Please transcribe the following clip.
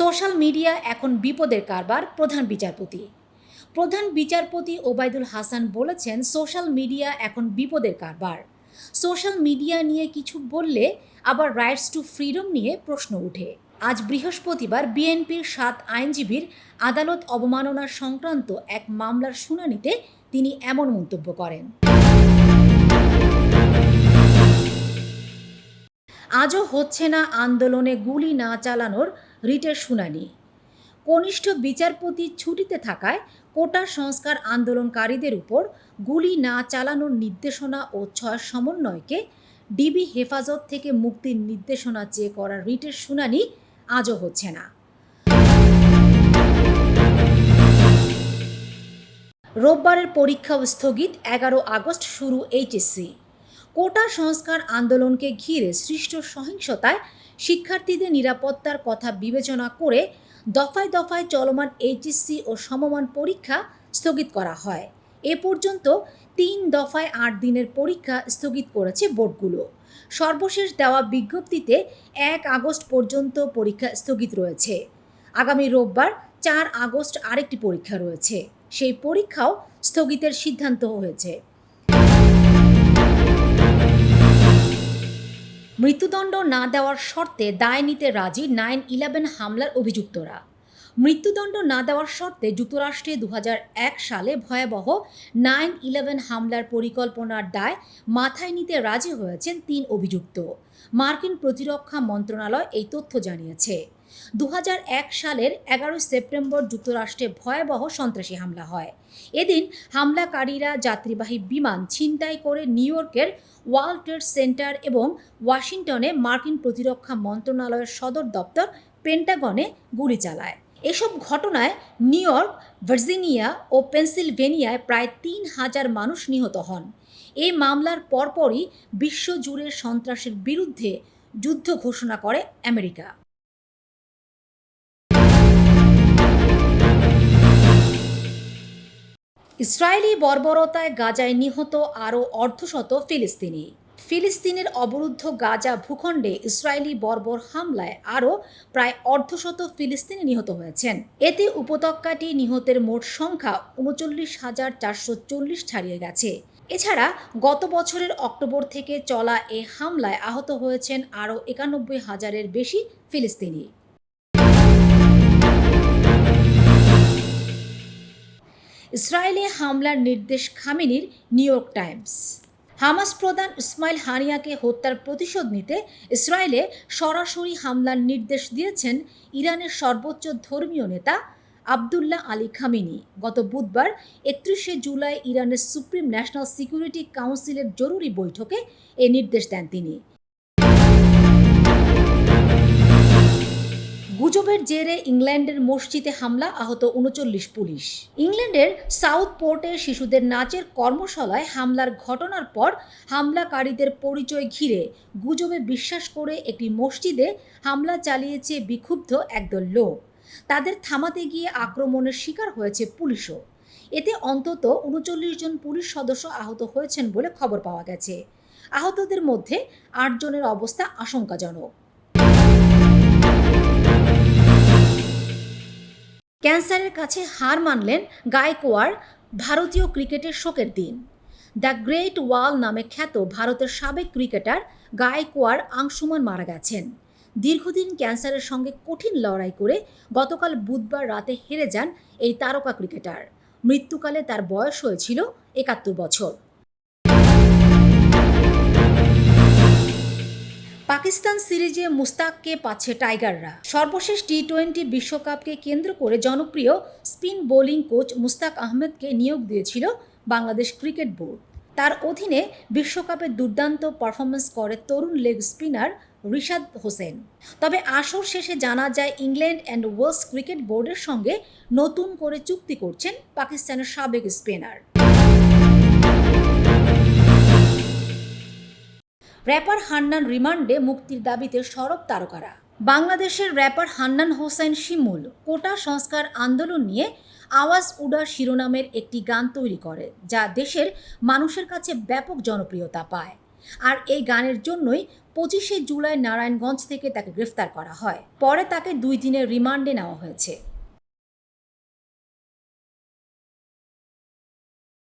Social media এখন বিপদের কারবার প্রধান বিচারপতি। প্রধান বিচারপতি ওবায়দুল হাসান বলেছেন, সোশ্যাল মিডিয়া এখন বিপদের কারবার। সোশ্যাল মিডিয়া নিয়ে কিছু বললে আবার রাইটস টু ফ্রিডম নিয়ে প্রশ্ন ওঠে আজ বৃহস্পতিবার বিএনপির সাত আইনজীবীর আদালত অবমাননা সংক্রান্ত এক মামলার শুনানিতে তিনি এমন মন্তব্য করেন। আজও হচ্ছে না আন্দোলনে গুলি না চালানোর রিটের শুনানি। কনিষ্ঠ বিচারপতি ছুটিতে থাকায় কোটা সংস্কার আন্দোলনকারীদের উপর গুলি না চালানোর নির্দেশনা ও ছয় সমন্বয়কে ডিবি হেফাজত থেকে মুক্তির নির্দেশনা চেয়ে করা রিটের শুনানি আজও হচ্ছে না। রোববারের পরীক্ষাও স্থগিত, এগারো আগস্ট শুরু এইচএসসি। কোটা সংস্কার আন্দোলনকে ঘিরে সৃষ্ট সহিংসতায় শিক্ষার্থীদের নিরাপত্তার কথা বিবেচনা করে দফায় দফায় চলমান এইচএসসি ও সমমান পরীক্ষা স্থগিত করা হয়। এ পর্যন্ত তিন দফায় আট দিনের পরীক্ষা স্থগিত করেছে বোর্ডগুলো। সর্বশেষ দেওয়া বিজ্ঞপ্তিতে এক আগস্ট পর্যন্ত পরীক্ষা স্থগিত রয়েছে। আগামী রোববার চার আগস্ট আরেকটি পরীক্ষা রয়েছে। সেই পরীক্ষাও স্থগিতের সিদ্ধান্ত হয়েছে। মৃত্যুদণ্ড না দেওয়ার শর্তে দায় নিতে রাজি নাইন ইলেভেন হামলার অভিযুক্তরা। মৃত্যুদণ্ড না দেওয়ার শর্তে যুক্তরাষ্ট্রে দু হাজার এক সালে ভয়াবহ নাইন ইলেভেন হামলার পরিকল্পনার দায় মাথায় নিতে রাজি হয়েছেন তিন অভিযুক্ত। মার্কিন প্রতিরক্ষা মন্ত্রণালয় এই তথ্য জানিয়েছে। দু হাজার এক সালের এগারোই সেপ্টেম্বর যুক্তরাষ্ট্রে ভয়াবহ সন্ত্রাসী হামলা হয়। এদিন হামলাকারীরা যাত্রীবাহী বিমান ছিনতাই করে নিউ ইয়র্কের ওয়ার্ল্ড ট্রেড সেন্টার এবং ওয়াশিংটনে মার্কিন প্রতিরক্ষা মন্ত্রণালয়ের সদর দপ্তর পেন্টাগনে গুলি চালায়। এসব ঘটনায় নিউ ইয়র্ক, ভার্জিনিয়া ও পেনসিলভেনিয়ায় প্রায় তিন হাজার মানুষ নিহত হন। এই মামলার পরপরই বিশ্বজুড়ে সন্ত্রাসের বিরুদ্ধে যুদ্ধ ঘোষণা করে আমেরিকা। ইসরায়েলি বর্বরতায় গাজায় নিহত আরও অর্ধশত ফিলিস্তিনি। ফিলিস্তিনের অবরুদ্ধ গাজা ভূখণ্ডে ইসরায়েলি বর্বর হামলায় আরও প্রায় অর্ধশত ফিলিস্তিনি নিহত হয়েছেন। এতে উপত্যকাটি নিহতের মোট সংখ্যা উনচল্লিশ হাজার চারশো চল্লিশ ছাড়িয়ে গেছে। এছাড়া গত বছরের অক্টোবর থেকে চলা এ হামলায় আহত হয়েছেন আরও একানব্বই হাজারের বেশি ফিলিস্তিনি। ইসরায়েলে হামলার নির্দেশ খামেনির নিউ ইয়র্ক টাইমস। হামাস প্রধান ইসমাইল হানিয়াকে হত্যার প্রতিশোধ নিতে ইসরায়েলে সরাসরি হামলার নির্দেশ দিয়েছেন ইরানের সর্বোচ্চ ধর্মীয় নেতা আবদুল্লাহ আলী খামিনি। গত বুধবার একত্রিশে জুলাই ইরানের সুপ্রিম ন্যাশনাল সিকিউরিটি কাউন্সিলের জরুরি বৈঠকে এ নির্দেশ দেন তিনি। গুজবের জেরে ইংল্যান্ডের মসজিদে হামলা, আহত উনচল্লিশ পুলিশ। ইংল্যান্ডের সাউথ পোর্টে শিশুদের নাচের কর্মশালায় হামলার ঘটনার পর হামলাকারীদের পরিচয় ঘিরে গুজবে বিশ্বাস করে একটি মসজিদে হামলা চালিয়েছে বিক্ষুব্ধ একদল লোক। তাদের থামাতে গিয়ে আক্রমণের শিকার হয়েছে পুলিশও। এতে অন্তত উনচল্লিশ জন পুলিশ সদস্য আহত হয়েছেন বলে খবর পাওয়া গেছে। আহতদের মধ্যে আটজনের অবস্থা আশঙ্কাজনক। ক্যান্সারের কাছে হার মানলেন গায়কোয়াড় ভারতীয় ক্রিকেটের শোকের দিন। দ্য গ্রেট ওয়াল নামে খ্যাত ভারতের সাবেক ক্রিকেটার গায়কোয়াড় আংশুমান মারা গেছেন। দীর্ঘদিন ক্যান্সারের সঙ্গে কঠিন লড়াই করে গতকাল বুধবার রাতে হেরে যান এই তারকা ক্রিকেটার। মৃত্যুকালে তার বয়স হয়েছিল একাত্তর বছর। পাকিস্তান সিরিজে মুস্তাককে পাচ্ছে টাইগাররা। সর্বশেষ টি টোয়েন্টি বিশ্বকাপকে কেন্দ্র করে জনপ্রিয় স্পিন বোলিং কোচ মুস্তাক আহমেদকে নিয়োগ দিয়েছিল বাংলাদেশ ক্রিকেট বোর্ড। তার অধীনে বিশ্বকাপে দুর্দান্ত পারফরমেন্স করে তরুণ লেগ স্পিনার রিশাদ হোসেন। তবে আসর শেষে জানা যায়, ইংল্যান্ড অ্যান্ড ওয়েলস ক্রিকেট বোর্ডের সঙ্গে নতুন করে চুক্তি করছেন পাকিস্তানের সাবেক স্পিনার। র্যাপার হান্নান রিমান্ডে মুক্তির দাবিতে সরব তারকারা। বাংলাদেশের র্যাপার হান্নান হোসেন শিমুল কোটা সংস্কার আন্দোলন নিয়ে আওয়াজ উডা শিরোনামের একটি গান তৈরি করে, যা দেশের মানুষের কাছে ব্যাপক জনপ্রিয়তা পায়। আর এই গানের জন্যই পঁচিশে জুলাই নারায়ণগঞ্জ থেকে তাকে গ্রেফতার করা হয়। পরে তাকে দুই দিনের রিমান্ডে নেওয়া হয়েছে।